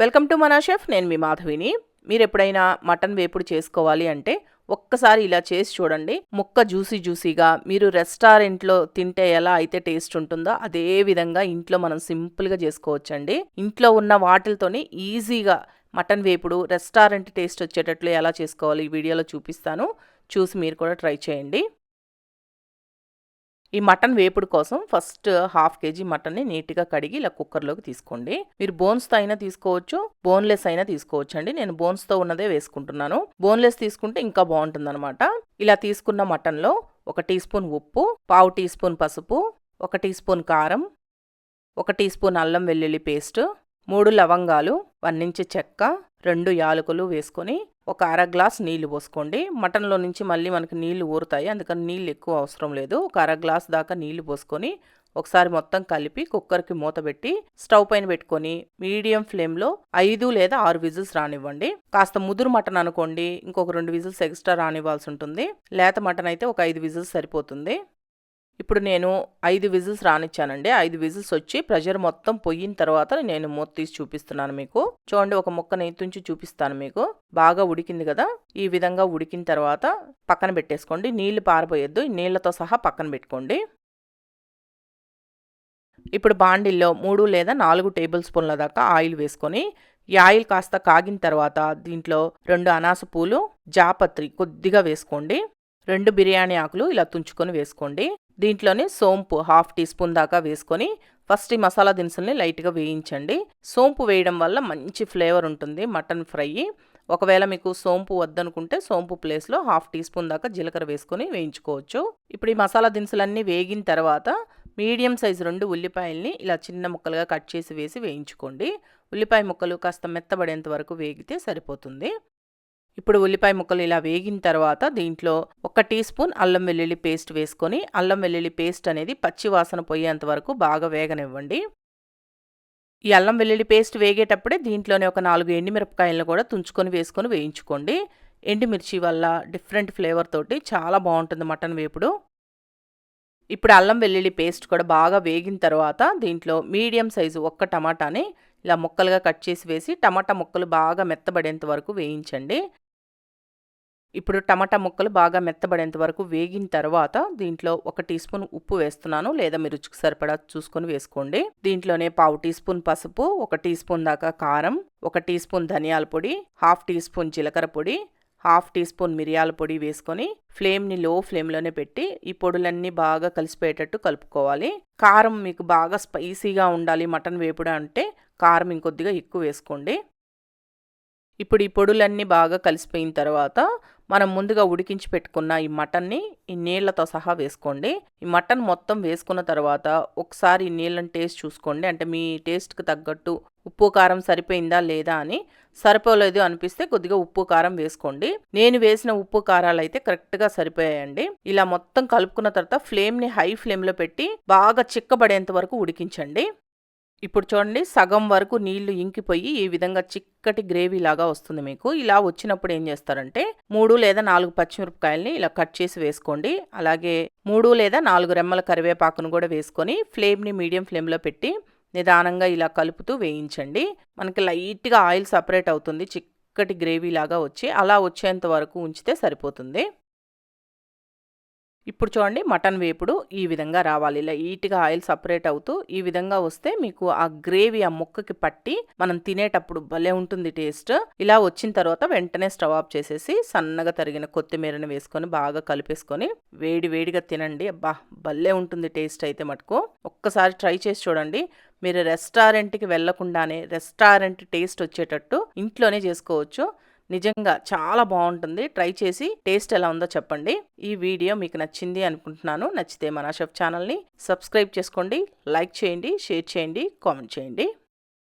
Welcome to మనా chef నేను మీ మాధవిని. మీరు ఎప్పుడైనా మటన్ వేపుడు చేసుకోవాలి అంటే ఒక్కసారి ఇలా చేసి చూడండి. ముక్క జ్యూసీ జ్యూసీగా మీరు రెస్టారెంట్లో తింటే ఎలా అయితే టేస్ట్ ఉంటుందో అదే విధంగా ఇంట్లో మనం సింపుల్గా చేసుకోవచ్చండి. ఇంట్లో ఉన్న వాటిలతోనే ఈజీగా మటన్ వేపుడు రెస్టారెంట్ టేస్ట్ వచ్చేటట్లు ఎలా చేసుకోవాలి ఈ వీడియోలో చూపిస్తాను. చూసి మీరు కూడా ట్రై చేయండి. ఈ మటన్ వేపుడు కోసం ఫస్ట్ హాఫ్ కేజీ మటన్ని నీట్గా కడిగి ఇలా కుక్కర్లోకి తీసుకోండి. మీరు బోన్స్తో అయినా తీసుకోవచ్చు బోన్లెస్ అయినా తీసుకోవచ్చు అండి నేను బోన్స్తో ఉన్నదే వేసుకుంటున్నాను. బోన్లెస్ తీసుకుంటే ఇంకా బాగుంటుందన్నమాట. ఇలా తీసుకున్న మటన్లో ఒక టీ స్పూన్ ఉప్పు పావు టీ స్పూన్ పసుపు ఒక టీ స్పూన్ కారం ఒక టీ స్పూన్ అల్లం వెల్లుల్లి పేస్ట్ మూడు లవంగాలు వన్నించి చెక్క రెండు యాలకులు వేసుకొని ఒక అర గ్లాస్ నీళ్ళు పోసుకోండి. మటన్లో నుంచి మళ్ళీ మనకి నీళ్ళు ఊరుతాయి. అందుకని నీళ్ళు ఎక్కువ అవసరం లేదు. ఒక అర గ్లాస్ దాకా నీళ్ళు పోసుకొని ఒకసారి మొత్తం కలిపి కుక్కర్కి మూత పెట్టి స్టవ్ పైన పెట్టుకొని మీడియం ఫ్లేమ్లో ఐదు లేదా ఆరు విజిల్స్ రానివ్వండి. కాస్త ముదురు మటన్ అనుకోండి. ఇంకొక రెండు విజిల్స్ ఎక్స్ట్రా రానివ్వాల్సి ఉంటుంది. లేత మటన్ అయితే ఒక ఐదు విజిల్స్ సరిపోతుంది. ఇప్పుడు నేను ఐదు విజిల్స్ రానిచ్చానండి. ఐదు విజిల్స్ వచ్చి ప్రెషర్ మొత్తం పొయ్యిన తర్వాత నేను మూత తీసి చూపిస్తున్నాను మీకు. చూడండి ఒక ముక్క నెయ్యి చూపిస్తాను మీకు. బాగా ఉడికింది కదా? ఈ విధంగా ఉడికిన తర్వాత పక్కన పెట్టేసుకోండి. నీళ్ళు పారిపోయొద్దు నీళ్ళతో సహా పక్కన పెట్టుకోండి. ఇప్పుడు బాండిల్లో మూడు లేదా నాలుగు టేబుల్ స్పూన్ల దాకా ఆయిల్ వేసుకొని ఈ ఆయిల్ కాస్త కాగిన తర్వాత దీంట్లో రెండు అనాస పూలు జాపత్రి కొద్దిగా వేసుకోండి. రెండు బిర్యానీ ఆకులు ఇలా తుంచుకొని వేసుకోండి. దీంట్లోనే సోంపు హాఫ్ టీ స్పూన్ దాకా వేసుకొని ఫస్ట్ ఈ మసాలా దినుసుల్ని లైట్గా వేయించండి. సోంపు వేయడం వల్ల మంచి ఫ్లేవర్ ఉంటుంది మటన్ ఫ్రై. ఒకవేళ మీకు సోంపు వద్దనుకుంటే సోంపు ప్లేస్లో హాఫ్ టీ స్పూన్ దాకా జీలకర్ర వేసుకొని వేయించుకోవచ్చు. ఇప్పుడు ఈ మసాలా దినుసులన్నీ వేగిన తర్వాత మీడియం సైజు రెండు ఉల్లిపాయల్ని ఇలా చిన్న ముక్కలుగా కట్ చేసి వేసి వేయించుకోండి. ఉల్లిపాయ ముక్కలు కాస్త మెత్తబడేంత వరకు వేగితే సరిపోతుంది. ఇప్పుడు ఉల్లిపాయ ముక్కలు ఇలా వేగిన తర్వాత దీంట్లో ఒక టీ స్పూన్ అల్లం వెల్లుల్లి పేస్ట్ వేసుకొని అల్లం వెల్లుల్లి పేస్ట్ అనేది పచ్చి వాసన పోయేంత వరకు బాగా వేగనివ్వండి. ఈ అల్లం వెల్లుల్లి పేస్ట్ వేగేటప్పుడే దీంట్లోనే ఒక నాలుగు ఎండిమిరపకాయలను కూడా తుంచుకొని వేసుకొని వేయించుకోండి. ఎండిమిర్చి వల్ల డిఫరెంట్ ఫ్లేవర్ తోటి చాలా బాగుంటుంది మటన్ వేపుడు. ఇప్పుడు అల్లం వెల్లుల్లి పేస్ట్ కూడా బాగా వేగిన తర్వాత దీంట్లో మీడియం సైజు ఒక్క టమాటాని ఇలా ముక్కలుగా కట్ చేసి వేసి టమాటా ముక్కలు బాగా మెత్తబడేంత వరకు వేయించండి. ఇప్పుడు టమాటా ముక్కలు బాగా మెత్తబడేంత వరకు వేగిన తర్వాత దీంట్లో ఒక టీ స్పూన్ ఉప్పు వేస్తున్నాను లేదా మీ రుచికి సరిపడా చూసుకొని వేసుకోండి. దీంట్లోనే పావు టీ స్పూన్ పసుపు ఒక టీ స్పూన్ దాకా కారం ఒక టీ స్పూన్ ధనియాల పొడి హాఫ్ టీ స్పూన్ జీలకర్ర పొడి హాఫ్ టీ స్పూన్ మిరియాల పొడి వేసుకొని ఫ్లేమ్ని లో ఫ్లేమ్లోనే పెట్టి ఈ పొడులన్నీ బాగా కలిసిపోయేటట్టు కలుపుకోవాలి. కారం మీకు బాగా స్పైసీగా ఉండాలి మటన్ వేపుడు అంటే కారం ఇంకొద్దిగా ఎక్కువ వేసుకోండి. ఇప్పుడు ఈ పొడులన్నీ బాగా కలిసిపోయిన తర్వాత మనం ముందుగా ఉడికించి పెట్టుకున్న ఈ మటన్ని ఈ నీళ్ళతో సహా వేసుకోండి. ఈ మటన్ మొత్తం వేసుకున్న తర్వాత ఒకసారి ఈ నీళ్ళని టేస్ట్ చూసుకోండి. అంటే మీ టేస్ట్కి తగ్గట్టు ఉప్పు కారం సరిపోయిందా లేదా అని సరిపోలేదు అనిపిస్తే కొద్దిగా ఉప్పు కారం వేసుకోండి. నేను వేసిన ఉప్పు కారాలు అయితే కరెక్ట్గా సరిపోయాయండి. ఇలా మొత్తం కలుపుకున్న తర్వాత ఫ్లేమ్ని హై ఫ్లేమ్లో పెట్టి బాగా చిక్కబడేంత వరకు ఉడికించండి. ఇప్పుడు చూడండి సగం వరకు నీళ్ళు ఇంకిపోయి ఈ విధంగా చిక్కటి గ్రేవీ లాగా వస్తుంది మీకు. ఇలా వచ్చినప్పుడు ఏం చేస్తారంటే మూడు లేదా నాలుగు పచ్చిమిరపకాయల్ని ఇలా కట్ చేసి వేసుకోండి. అలాగే మూడు లేదా నాలుగు రెమ్మల కరివేపాకును కూడా వేసుకొని ఫ్లేమ్ని మీడియం ఫ్లేమ్లో పెట్టి నిదానంగా ఇలా కలుపుతూ వేయించండి. మనకి లైట్గా ఆయిల్ సపరేట్ అవుతుంది చిక్కటి గ్రేవీ లాగా వచ్చి అలా వచ్చేంత వరకు ఉంచితే సరిపోతుంది. ఇప్పుడు చూడండి మటన్ వేపుడు ఈ విధంగా రావాలి. ఇలా ఈట్గా ఆయిల్ సపరేట్ అవుతూ ఈ విధంగా వస్తే మీకు ఆ గ్రేవీ ఆ ముక్కకి పట్టి మనం తినేటప్పుడు భలే ఉంటుంది టేస్ట్. ఇలా వచ్చిన తర్వాత వెంటనే స్టవ్ ఆఫ్ చేసేసి సన్నగా తరిగిన కొత్తిమీరని వేసుకొని బాగా కలిపేసుకొని వేడి వేడిగా తినండి. అబ్బా భలే ఉంటుంది టేస్ట్ అయితే మటుకు. ఒక్కసారి ట్రై చేసి చూడండి. మీరు రెస్టారెంట్కి వెళ్ళకుండానే రెస్టారెంట్ టేస్ట్ వచ్చేటట్టు ఇంట్లోనే చేసుకోవచ్చు. నిజంగా చాలా బాగుంటుంది. ట్రై చేసి టేస్ట్ ఎలా ఉందో చెప్పండి. ఈ వీడియో మీకు నచ్చింది అనుకుంటున్నాను. నచ్చితే మన షెఫ్ ఛానల్ని సబ్స్క్రైబ్ చేసుకోండి. లైక్ చేయండి షేర్ చేయండి కామెంట్ చేయండి.